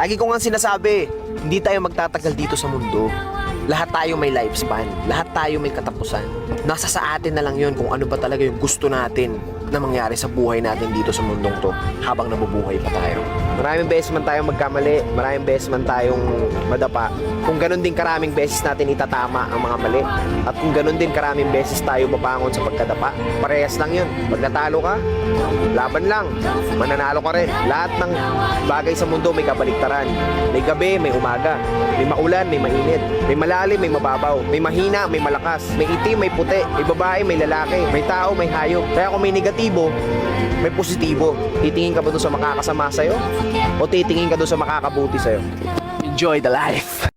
Lagi ko nga sinasabi, hindi tayo magtatagal dito sa mundo. Lahat tayo may lifespan. Lahat tayo may katapusan. Nasa sa atin na lang yun kung ano ba talaga yung gusto natin na mangyari sa buhay natin dito sa mundong to habang nabubuhay pa tayo. Maraming beses man tayong magkamali, maraming beses man tayong madapa. Kung ganun din karaming beses natin itatama ang mga mali at kung ganun din karaming beses tayo mabangon sa pagkadapa, parehas lang yun. Pag natalo ka, laban lang. Mananalo ka rin. Lahat ng bagay sa mundo may kabaliktaran. May gabi, may umaga. May maulan, may mainit. May malalim, may mababaw. May mahina, may malakas. May itim, may puti. May babae, may lalaki. May tao, may hayop. Kaya kung may negatibo, may positibo. Titingin ka ba doon sa makakasama sa'yo? O titingin ka doon sa makakabuti sa'yo? Enjoy the life!